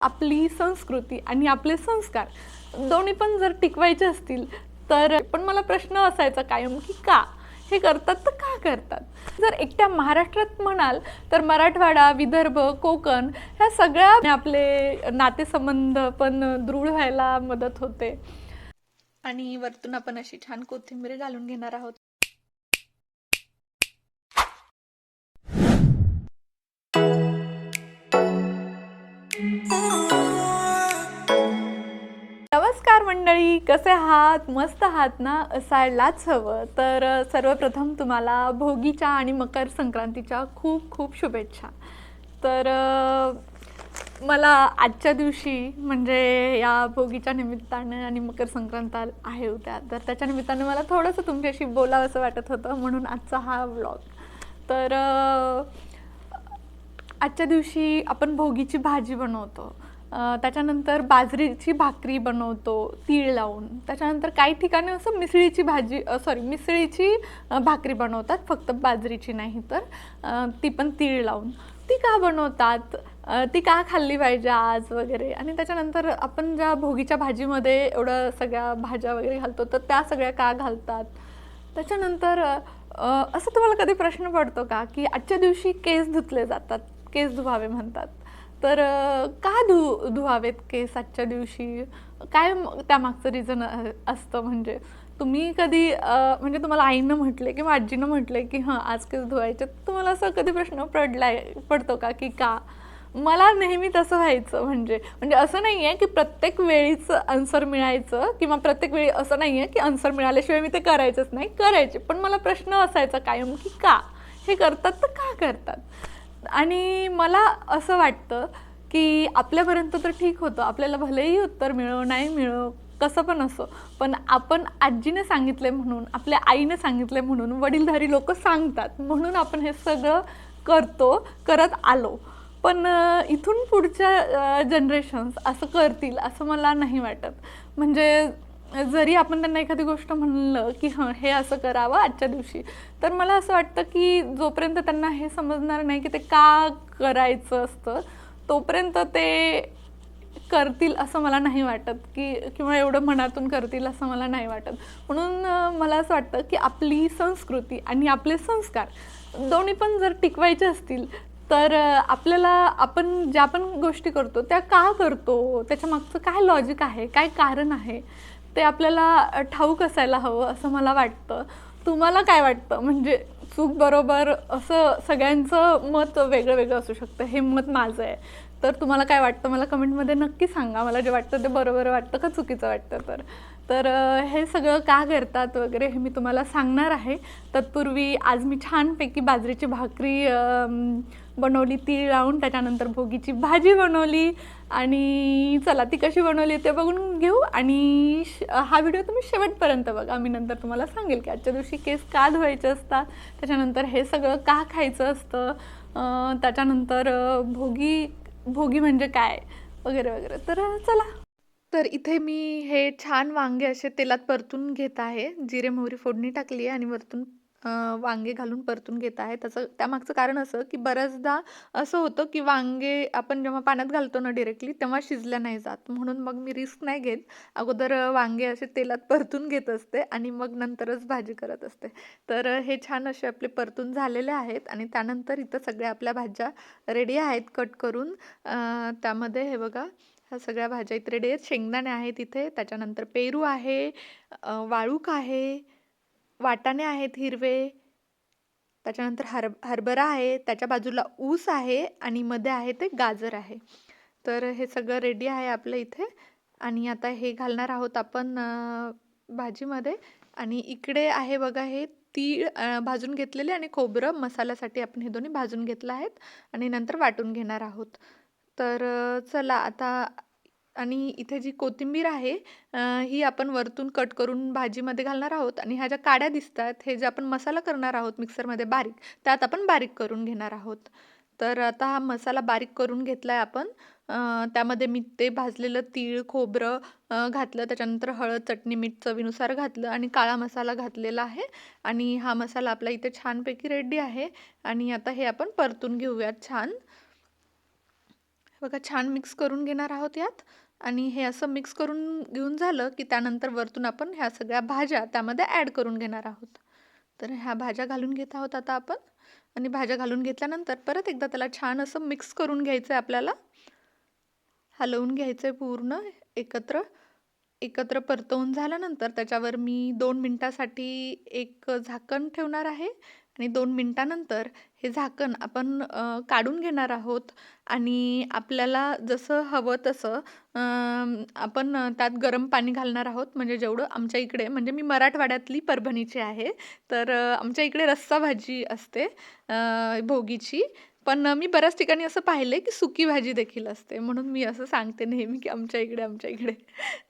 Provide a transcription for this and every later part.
आपली संस्कृती आणि आपले संस्कार दोन्ही पण जर टिकवायचे असतील तर पण मला प्रश्न असायचा कायम की का? हे करतात तर का करतात? जर एकट्या महाराष्ट्रात म्हणाल तर मराठवाडा विदर्भ कोकण ह्या सगळ्या आपले नातेसंबंध पण दृढ व्हायला मदत होते. आणि वरतून आपण अशी छान कोथिंबीर घालून घेणार आहोत. कसे आहात? मस्त आहात ना? असायलाच हवं. तर सर्वप्रथम तुम्हाला भोगीच्या आणि मकर संक्रांतीच्या खूप खूप शुभेच्छा. तर मला आजच्या दिवशी म्हणजे या भोगीच्या निमित्तानं आणि मकर संक्रांत आहे उद्या. तर त्याच्या निमित्तानं मला थोडंसं तुमच्याशी बोलावं असं वाटत होतं म्हणून आजचा हा व्लॉग तर आजच्या दिवशी आपण भोगीची भाजी बनवतो. त्याच्यानंतर बाजरीची भाकरी बनवतो तीळ लावून. त्याच्यानंतर काही ठिकाणी असं मिसळीची भाजी सॉरी मिसळीची भाकरी बनवतात फक्त बाजरीची नाही तर ती पण तीळ लावून. ती का बनवतात? ती का खाल्ली पाहिजे आज वगैरे? आणि त्याच्यानंतर आपण ज्या भोगीच्या भाजीमध्ये एवढं सगळ्या भाज्या वगैरे घालतो तर त्या सगळ्या का घालतात? त्याच्यानंतर असं तुम्हाला कधी प्रश्न पडतो का की आजच्या दिवशी केस धुतले जातात? केस धुवावे म्हणतात. तर का धु धुवावेत केस आजच्या दिवशी? काय त्यामागचं रिझन असतं म्हणजे? तुम्ही कधी म्हणजे तुम्हाला आईनं म्हटले किंवा आजीनं म्हटले की हां आज केस धुवायचे तुम्हाला असं कधी प्रश्न पडलाय पडतो का की का? मला नेहमी तसं व्हायचं म्हणजे म्हणजे असं नाही आहे की प्रत्येक वेळीच आन्सर मिळायचं किंवा प्रत्येक वेळी असं नाही आहे की आन्सर मिळाल्याशिवाय मी ते करायचंच नाही करायचे. पण मला प्रश्न असायचा कायम की का? हे करतात तर का करतात? आणि मला असं वाटतं की आपल्यापर्यंत तर ठीक होतं. आपल्याला भलेही उत्तर मिळो नाही मिळो कसं पण असो. पण आपण आजीने सांगितले म्हणून आपल्या आईने सांगितले म्हणून वडीलधारी लोक सांगतात. म्हणून आपण हे सगळं करतो करत आलो. पण इथून पुढच्या जनरेशन्स असं करतील असं मला नाही वाटत. म्हणजे जरी आपण त्यांना एखादी गोष्ट म्हणलं की हं हे असं करावं आजच्या दिवशी तर मला असं वाटतं की जोपर्यंत त्यांना हे समजणार नाही की ते का करायचं असतं तोपर्यंत ते करतील असं मला नाही वाटत की किंवा एवढं मनातून करतील असं मला नाही वाटत. म्हणून मला असं वाटतं की आपली संस्कृती आणि आपले संस्कार दोन्ही पण जर टिकवायचे असतील तर आपल्याला आपण ज्या पण गोष्टी करतो त्या का करतो? त्याच्या मागचं काय लॉजिक आहे? काय कारण आहे? ते आपल्याला ठाऊक असायला हवं असं मला वाटतं. तुम्हाला काय वाटतं? म्हणजे चूक बरोबर असं सगळ्यांचं मत वेगळं वेगळं असू शकतं. हे मत माझं आहे. तर तुम्हाला काय वाटतं? मला कमेंटमध्ये नक्की सांगा. मला जे वाटतं ते बरोबर वाटतं का चुकीचं वाटतं तर? तर हे सगळं का करतात वगैरे हे मी तुम्हाला सांगणार आहे. तत्पूर्वी आज मी छानपैकी बाजरीची भाकरी बनवली तीळ लावून त्याच्यानंतर भोगीची भाजी बनवली. आणि चला ती कशी बनवली ते बघून घेऊ. आणि श- हा व्हिडिओ तुम्ही शेवटपर्यंत बघा. मी नंतर तुम्हाला सांगेल की आजच्या दिवशी केस का धुवायचे असतात. त्याच्यानंतर हे सगळं का खायचं असतं? त्याच्यानंतर भोगी भोगी म्हणजे काय? वगैरे वगैरे. तर चला. तर इथे मी हे छान वांगे असे तेलात परतून घेत आहे. जिरे मोहरी फोडणी टाकली आहे आणि वरतून वांगे घालून परतून घेत आहे. त्याचं त्यामागचं कारण असं की बऱ्याचदा असं होतं की वांगे आपण जेव्हा पाण्यात घालतो ना डिरेक्टली तेव्हा शिजल्या नाही जात. म्हणून मग मी रिस्क नाही घेत. अगोदर वांगे असे तेलात परतून घेत असते आणि मग नंतरच भाजी करत असते. तर हे छान असे आपले परतून झालेले आहेत आणि त्यानंतर इथं सगळ्या आपल्या भाज्या रेडी आहेत कट करून. त्यामध्ये हे बघा ह्या सगळ्या भाज्या इथे रेडी आहेत. शेंगदाणे आहेत इथे. त्याच्यानंतर पेरू आहे वाळूक आहे. वाटाणे आहेत हिरवे त्याच्यानंतर हर हरभरा आहे त्याच्या बाजूला ऊस आहे आणि मध्ये आहे ते गाजर आहे. तर हे सगळं रेडी आहे आपलं इथे आणि आता हे घालणार आहोत आपण भाजीमध्ये. आणि इकडे आहे बघा हे तीळ भाजून घेतलेले आणि खोबरं मसाल्यासाठी आपण हे दोन्ही भाजून घेतलं आहेत आणि नंतर वाटून घेणार आहोत. तर चला आता आणि इथे जी कोथिंबीर आहे ही आपण वरतून कट करून भाजीमध्ये घालणार आहोत आणि ह्या ज्या काड्या दिसतात हे जे आपण मसाला करणार आहोत मिक्सरमध्ये बारीक त्यात आपण बारीक करून घेणार आहोत. तर आता हा मसाला बारीक करून घेतला आहे आपण त्यामध्ये मी ते भाजलेलं तीळ खोबरं घातलं त्याच्यानंतर हळद चटणी मीठ चवीनुसार घातलं आणि काळा मसाला घातलेला आहे. आणि हा मसाला आपला इथे छानपैकी रेडी आहे आणि आता हे आपण परतून घेऊयात छान. बघा छान मिक्स करून घेणार आहोत यात. आणि हे असं मिक्स करून घेऊन झालं की त्यानंतर वरतून आपण ह्या सगळ्या भाज्या त्यामध्ये ॲड करून घेणार आहोत. तर ह्या भाज्या घालून घेत आहोत आता आपण. आणि भाज्या घालून घेतल्यानंतर परत एकदा त्याला छान असं मिक्स करून घ्यायचं आहे आपल्याला. हलवून घ्यायचं आहे पूर्ण एकत्र. एकत्र परतवून झाल्यानंतर त्याच्यावर मी दोन मिनटासाठी एक झाकण ठेवणार आहे. आणि दोन मिनटानंतर हे झाकण आपण काढून घेणार आहोत. आणि आपल्याला जसं हवं तसं आपण त्यात गरम पाणी घालणार आहोत. म्हणजे जेवढं आमच्या इकडे म्हणजे मी मराठवाड्यातली परभणीची आहे. तर आमच्या इकडे रस्सा भाजी असते भोगीची. पण मी बऱ्याच ठिकाणी असं पाहिलं आहे की सुकी भाजी देखील असते. म्हणून मी असं सांगते नेहमी की आमच्या इकडे आमच्या इकडे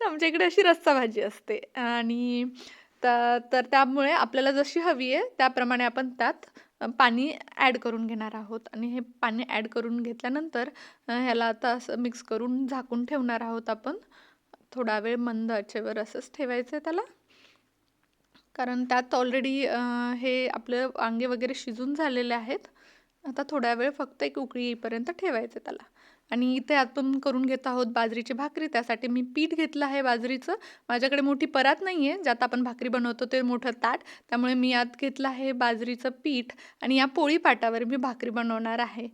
आमच्या इकडे अशी रस्सा भाजी असते. आणि तर तर त्यामुळे आपल्याला जशी हवी आहे त्याप्रमाणे आपण त्यात पाणी ॲड करून घेणार आहोत. आणि हे पाणी ॲड करून घेतल्यानंतर ह्याला आता असं मिक्स करून झाकून ठेवणार आहोत आपण. थोडा वेळ मंद आचेवर असंच ठेवायचं आहे त्याला. कारण त्यात ऑलरेडी हे आपलं वांगे वगैरे शिजून झालेले आहेत. आता थोड्या वेळ फक्त एक उकळी येईपर्यंत ठेवायचं त्याला. आणि इथे आपण करून घेत आहोत बाजरीची भाकरी. त्यासाठी मी पीठ घेतलं आहे बाजरीचं. माझ्याकडे मोठी परात नाही आहे ज्यात आपण भाकरी बनवतो ते मोठं ताट. त्यामुळे मी यात घेतलं आहे बाजरीचं पीठ आणि या पोळीपाटावर मी भाकरी बनवणार आहे.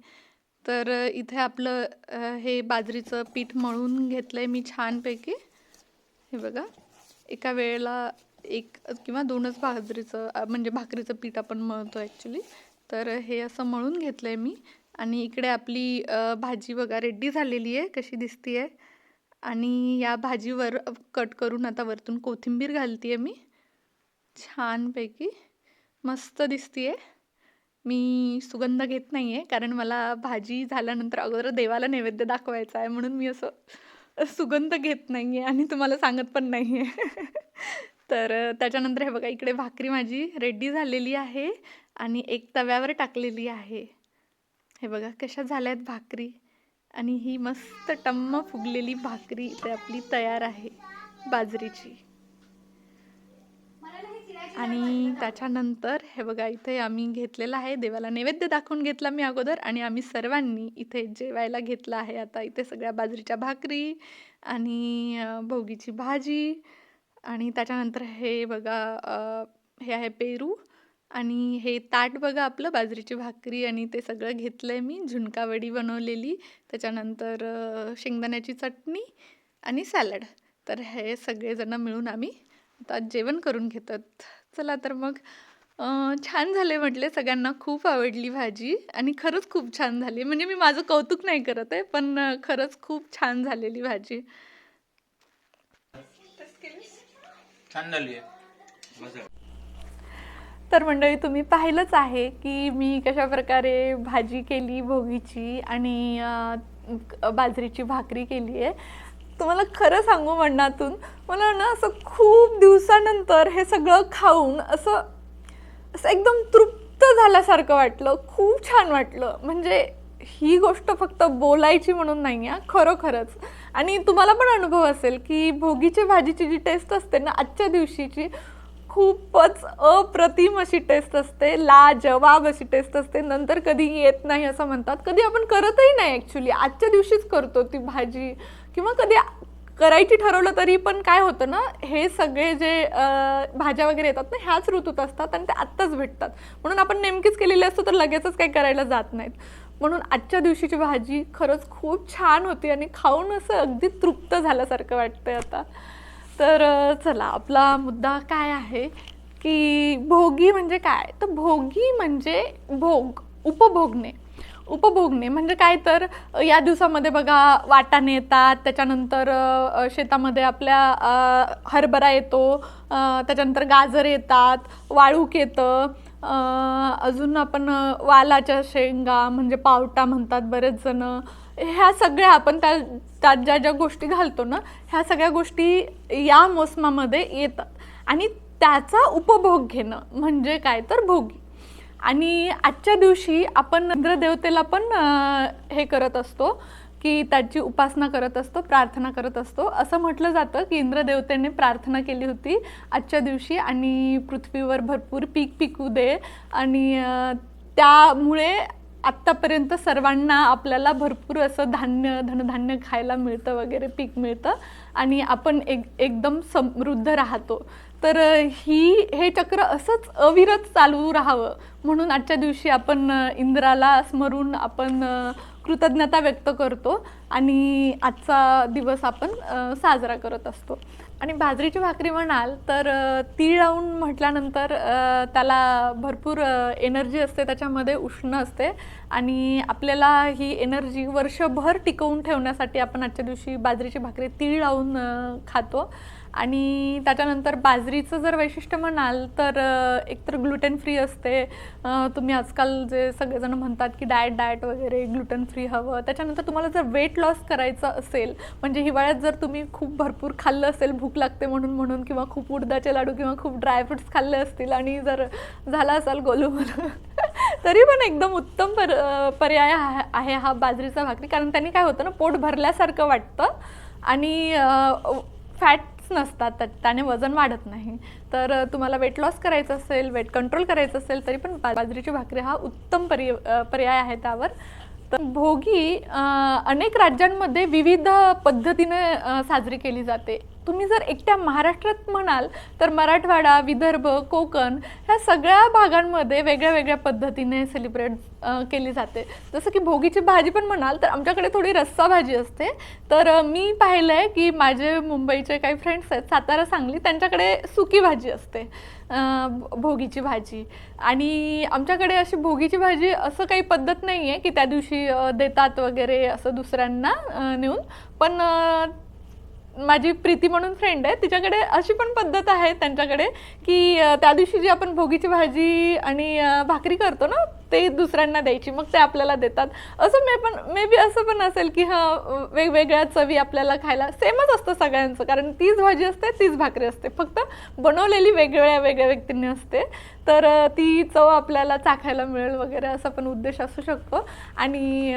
तर इथे आपलं हे बाजरीचं पीठ मळून घेतलं आहे मी छानपैकी. हे बघा. एका वेळेला एक किंवा दोनच बाजरीचं म्हणजे भाकरीचं पीठ आपण मळतो ॲक्च्युली तर हे असं मळून घेतलं आहे मी. आणि इकडे आपली भाजी बघा रेडी झालेली आहे कशी दिसती आहे आणि या भाजीवर कट करून आता वरतून कोथिंबीर घालते आहे मी. छानपैकी मस्त दिसती आहे मी सुगंध घेत नाही आहे कारण मला भाजी झाल्यानंतर अगोदर देवाला नैवेद्य दाखवायचा आहे म्हणून मी असं सुगंध घेत नाही आहे आणि तुम्हाला सांगत पण नाही आहे तर त्याच्यानंतर हे बघा इकडे भाकरी माझी रेडी झालेली आहे आणि एक तव्यावर टाकलेली आहे. हे बघा कशा झाल्या आहेत भाकरी. आणि ही मस्त टम्म फुगलेली भाकरी इथे आपली तयार आहे बाजरीची. आणि त्याच्यानंतर हे बघा इथे आम्ही घेतलेलं आहे देवाला नैवेद्य दाखवून घेतला मी अगोदर. आणि आम्ही सर्वांनी इथे जेवायला घेतलं आहे. आता इथे सगळ्या बाजरीच्या भाकरी आणि भोगीची भाजी. आणि त्याच्यानंतर हे बघा हे आहे पेरू. आणि हे ताट बघा आपलं बाजरीची भाकरी आणि ते सगळं घेतलं आहे मी झुणकावडी बनवलेली. त्याच्यानंतर अ, शेंगदाण्याची चटणी आणि सॅलड. तर हे सगळेजणं मिळून आम्ही आता जेवण करून घेतात. चला तर मग छान झाले म्हटले. सगळ्यांना खूप आवडली भाजी आणि खरंच खूप छान झाली. म्हणजे मी माझं कौतुक नाही करत आहे पण खरंच खूप छान झालेली भाजी. छान झाली आहे. तर मंडळी तुम्ही पाहिलंच आहे की मी कशा प्रकारे भाजी केली भोगीची आणि बाजरीची भाकरी केली आहे. तुम्हाला खरं सांगू म्हणण्यातून मला ना असं खूप दिवसानंतर हे सगळं खाऊन असं असं एकदम तृप्त झाल्यासारखं वाटलं. खूप छान वाटलं. म्हणजे ही गोष्ट फक्त बोलायची म्हणून नाही आहे खरोखरच. आणि तुम्हाला पण अनुभव असेल की भोगीची भाजीची जी टेस्ट असते ना आजच्या दिवशीची खूपच अप्रतिम अशी टेस्ट असते. लाजवाब अशी टेस्ट असते. नंतर कधी येत नाही असं म्हणतात. कधी आपण करतही नाही ॲक्च्युली आजच्या दिवशीच करतो ती भाजी. किंवा कधी करायची ठरवलं तरी पण काय होतं ना हे सगळे जे भाज्या वगैरे येतात ना ह्याच ऋतूत असतात आणि ते आत्ताच भेटतात. म्हणून आपण नेमकीच केलेली असतो तर लगेचच काही करायला जात नाहीत. म्हणून आजच्या दिवशीची भाजी खरंच खूप छान होती आणि खाऊन असं अगदी तृप्त झाल्यासारखं वाटतंय आता. तर चला आपला मुद्दा काय आहे की भोगी म्हणजे काय? तर भोगी म्हणजे भोग उपभोगणे. उपभोगणे म्हणजे काय तर या दिवसामध्ये बघा वाटाणे येतात त्याच्यानंतर शेतामध्ये आपल्या हरभरा येतो त्याच्यानंतर गाजर येतात वाळूक येतं अजून आपण वालाच्या शेंगा म्हणजे पावटा म्हणतात बरेच जण. ह्या सगळ्या आपण त्या त्यात ज्या ज्या गोष्टी घालतो ना ह्या सगळ्या गोष्टी या मोसमामध्ये येतात आणि त्याचा उपभोग घेणं म्हणजे काय तर भोगी. आणि आजच्या दिवशी आपण इंद्रदेवतेला पण हे करत असतो. की त्याची उपासना करत असतो प्रार्थना करत असतो. असं म्हटलं जातं की इंद्रदेवतेने प्रार्थना केली होती आजच्या दिवशी आणि पृथ्वीवर भरपूर पीक पिकू दे. आणि त्यामुळे आत्तापर्यंत सर्वांना आपल्याला भरपूर असं धान्य धनधान्य खायला मिळतं वगैरे पीक मिळतं. आणि आपण एक एकदम समृद्ध राहतो. तर ही हे चक्र असंच अविरत चालू राहावं. म्हणून आजच्या दिवशी आपण इंद्राला स्मरून आपण कृतज्ञता व्यक्त करतो. आणि आजचा दिवस आपण साजरा करत असतो. आणि बाजरीची भाकरी म्हणाल तर ती तीळ लावून म्हटल्यानंतर त्याला भरपूर एनर्जी असते त्याच्यामध्ये उष्ण असते आणि आपल्याला ही एनर्जी वर्षभर टिकवून ठेवण्यासाठी आपण आजच्या दिवशी बाजरीची भाकरी तीळ लावून खातो. आणि त्याच्यानंतर बाजरीचं जर वैशिष्ट्य म्हणाल तर एकतर ग्लुटेन फ्री असते. तुम्ही आजकाल जे सगळेजण म्हणतात की डाएट डाएट वगैरे ग्लुटेन फ्री हवं. त्याच्यानंतर तुम्हाला जर वेट लॉस करायचं असेल म्हणजे हिवाळ्यात जर तुम्ही खूप भरपूर खाल्लं असेल भूक लागते म्हणून म्हणून किंवा खूप उडदाचे लाडू किंवा खूप ड्रायफ्रुट्स खाल्ले असतील आणि जर झाला असाल गोलू तरी पण एकदम उत्तम पर पर्याय आहे आहे हा बाजरीचा भाकरी. कारण त्यांनी काय होतं ना पोट भरल्यासारखं वाटतं. आणि फॅट फॅट्स नसतात त्या- त्याने वजन वाढत नाही. तर तुम्हाला वेट लॉस करायचं असेल वेट कंट्रोल करायचं असेल तरी पण बाजरीची भाकरी हा उत्तम पर्याय पर्याय आहे त्यावर. तर भोगी अनेक राज्यांमध्ये विविध पद्धतीने साजरी केली जाते. तुम्ही जर एकट्या महाराष्ट्रात म्हणाल तर मराठवाडा विदर्भ कोकण ह्या सगळ्या भागांमध्ये वेगळ्या वेगळ्या पद्धतीने सेलिब्रेट केली जाते. जसं की भोगीची भाजी पण म्हणाल तर आमच्याकडे थोडी रस्सा भाजी असते. तर मी पाहिलं आहे की माझे मुंबईचे काही फ्रेंड्स आहेत सातारा सांगली त्यांच्याकडे सुकी भाजी असते भोगीची भाजी. आणि आमच्याकडे अशी भोगीची भाजी असं काही पद्धत नाही आहे की त्या दिवशी देतात वगैरे असं दुसऱ्यांना नेऊन. पण माझी प्रीती म्हणून फ्रेंड आहे. तिच्याकडे अशी पण पद्धत आहे त्यांच्याकडे की त्या दिवशी जी आपण भोगीची भाजी आणि भाकरी करतो ना ते दुसऱ्यांना द्यायची मग ते आपल्याला देतात. असं मे पण मे बी असं पण असेल की हां वेगवेगळ्या चवी आपल्याला खायला सेमच असतं सगळ्यांचं कारण तीच भाजी असते तीच भाकरी असते. फक्त बनवलेली वेगवेगळ्या वेगळ्या व्यक्तींनी असते. तर ती चव आपल्याला चाखायला मिळेल वगैरे असा पण उद्देश असू शकतो. आणि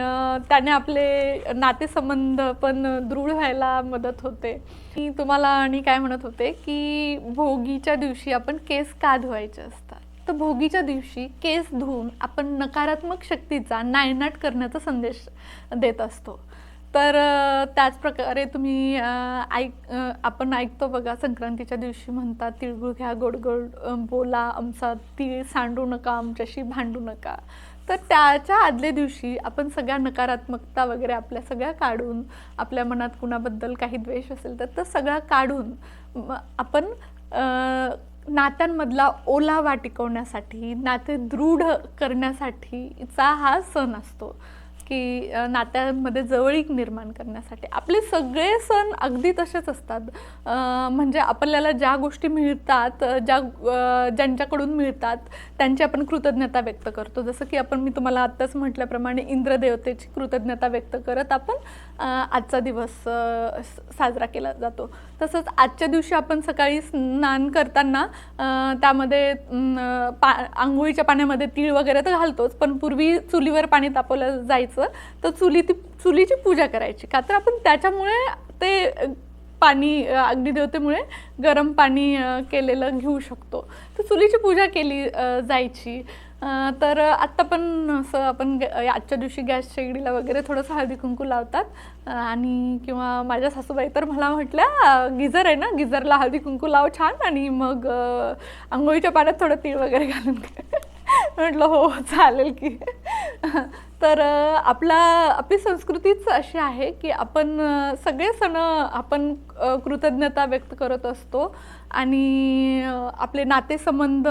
त्याने आपले नातेसंबंध पण दृढ व्हायला मदत होते. मी तुम्हाला आणि काय म्हणत होते की भोगीच्या दिवशी आपण केस का धुवायचे असतात. तर भोगीच्या दिवशी केस धुवून आपण नकारात्मक शक्तीचा नायनाट करण्याचा संदेश देत असतो. तर त्याच प्रकारे तुम्ही ऐक आपण ऐकतो बघा संक्रांतीच्या दिवशी म्हणतात तिळगुळ घ्या गोड गोड बोला आमचा तीळ सांडू नका आमच्याशी भांडू नका. तर त्याच्या आदल्या दिवशी आपण सगळ्या नकारात्मकता वगैरे आपल्या सगळ्या काढून आपल्या मनात कुणाबद्दल काही द्वेष असेल तर तो सगळा काढून आपण नात्यांमधला ओलावा टिकवण्यासाठी नाते दृढ करण्यासाठीचा हा सण असतो. की नात्यांमध्ये जवळीक निर्माण करण्यासाठी. आपले सगळे सण अगदी तसेच असतात. म्हणजे आपल्याला ज्या गोष्टी मिळतात ज्या ज्यांच्याकडून मिळतात त्यांची आपण कृतज्ञता व्यक्त करतो. जसं की आपण मी तुम्हाला आत्ताच म्हटल्याप्रमाणे इंद्रदेवतेची कृतज्ञता व्यक्त करत आपण आजचा दिवस साजरा केला जातो. तसंच आजच्या दिवशी आपण सकाळी स्नान करताना त्यामध्ये पा आंघोळीच्या पाण्यामध्ये तीळ वगैरे तर घालतोच पण पूर्वी चुलीवर पाणी तापवलं जायचं. तर चुली ती चुलीची पूजा करायची. का तर आपण त्याच्यामुळे ते पाणी अग्निदेवतेमुळे गरम पाणी केलेलं घेऊ शकतो. तर चुलीची पूजा केली जायची. तर आत्ता पण असं आपण आजच्या दिवशी गॅस शेगडीला वगैरे थोडंसं हळदी कुंकू लावतात. आणि किंवा माझ्या सासूबाई तर मला म्हटल्या गिझर आहे ना गिझरला हळदी कुंकू लाव छान आणि मग आंघोळीच्या पाण्यात थोडं तीळ वगैरे घालून म्हटलं हो, हो चालेल की. तर आपला आपली संस्कृतीच अशी आहे की आपण सगळे सण आपण कृतज्ञता व्यक्त करत असतो आणि आपले नातेसंबंध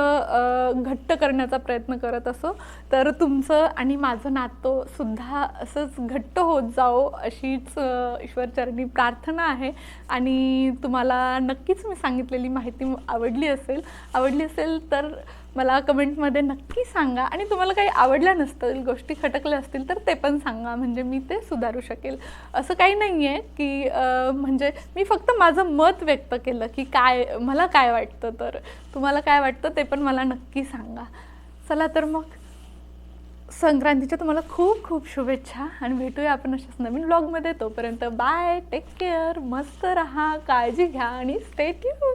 घट्ट करण्याचा प्रयत्न करत असो. तर तुमचं आणि माझं नातं सुद्धा असंच घट्ट होत जाओ अशीच ईश्वरचरणी प्रार्थना आहे. आणि तुम्हाला नक्कीच मी सांगितलेली माहिती आवडली असेल. आवडली असेल तर मला कमेंटमध्ये नक्की सांगा. आणि तुम्हाला काही आवडल्या नसतील गोष्टी खटकल्या असतील तर ते पण सांगा. म्हणजे मी ते सुधारू शकेल. असं काही नाही आहे की म्हणजे मी फक्त माझं मत व्यक्त केलं की काय मला काय वाटतं तर. तुम्हाला काय वाटतं ते पण मला नक्की सांगा. चला तर मग संक्रांतीच्या तुम्हाला खूप खूप शुभेच्छा. आणि भेटूया आपण अशाच नवीन ब्लॉगमध्ये तोपर्यंत बाय टेक केअर मस्त रहा काळजी घ्या आणि स्टे ट्यून